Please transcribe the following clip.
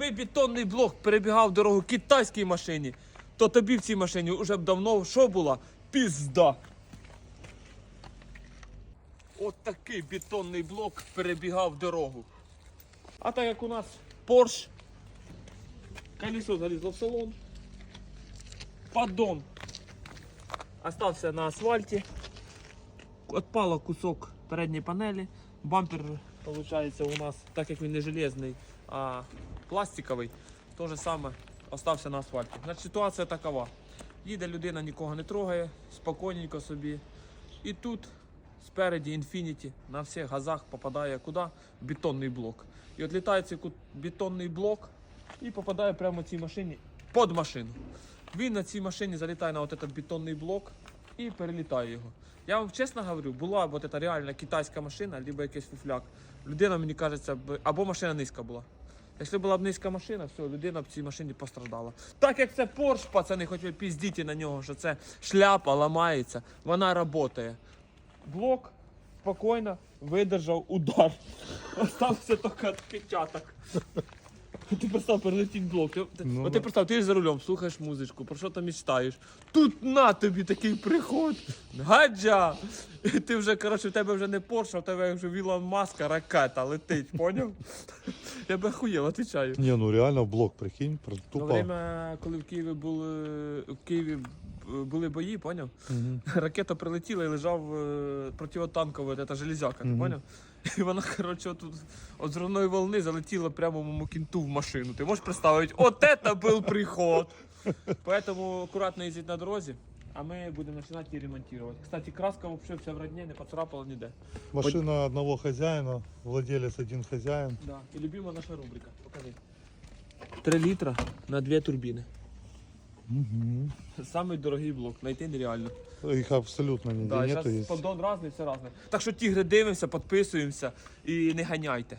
Якби бетонний блок перебігав дорогу китайській машині, то тобі в цій машині вже б давно що була? Пізда. От такий бетонний блок перебігав дорогу. А так як у нас Porsche, колесо залізло в салон, поддон остався на асфальті, отпало кусок передньої панелі, бампер, виходить, у нас, так як він не железний, а пластиковий, то же саме остався на асфальті. Значить, ситуація такова. Їде людина, нікого не трогає, спокійненько собі. І тут спереді Infinity на всіх газах попадає куди? В бетонний блок. І от літає цей бетонний блок і попадає прямо цій машині під машину. Він на цій машині залітає на от этот бетонний блок і перелітає його. Я вам чесно говорю, була б от реальна китайська машина, або якийсь фуфляк. Людина, мені кажеться, або машина низька була. Якщо була б низька машина, все, людина б в цій машині постраждала. Так як це Porsche, пацани, хоч ви піздіть на нього, що це шляпа ламається, вона працює. Блок спокійно видержав удар. Остався тільки відпечаток. Ти представ, перелетить блок. Ти, ти- Ну от ти представ, ти ж за рулем, слухаєш музичку, про що там мечтаєш. Тут на тобі такий приход. Гаджа! І ти вже, коротше, в тебе вже не Порше, а в тебе вже Вілон Маска, ракета летить, поняв? Я би охуєв, отвечаю. Не, ну реально блок, прикинь, про- Во тупо. время, коли в Києві були, в Києві б- були бої, поняв? Мгм. Ракета прилетіла і лежав е, противотанкова от эта железяка, Мгм. поняв? І вона, коротше, тут от зривної волни залетіла прямо моєму кінту в машину. Ти можеш представити, от это був приход. Поэтому акуратно їздить на дорозі, а ми будемо починати її ремонтувати. Кстати, краска взагалі вся в родні, не поцарапала ніде. Машина одного хозяина, владелец один хозяин. Да. І любима наша рубрика. Покажи. 3 літра на дві турбіни. Мгм. Самий дорогий блок, знайти нереально. Их абсолютно нигде Да, нету. зараз поддон разний, все разне. Так що тігри дивимося, підписуємося і не ганяйте.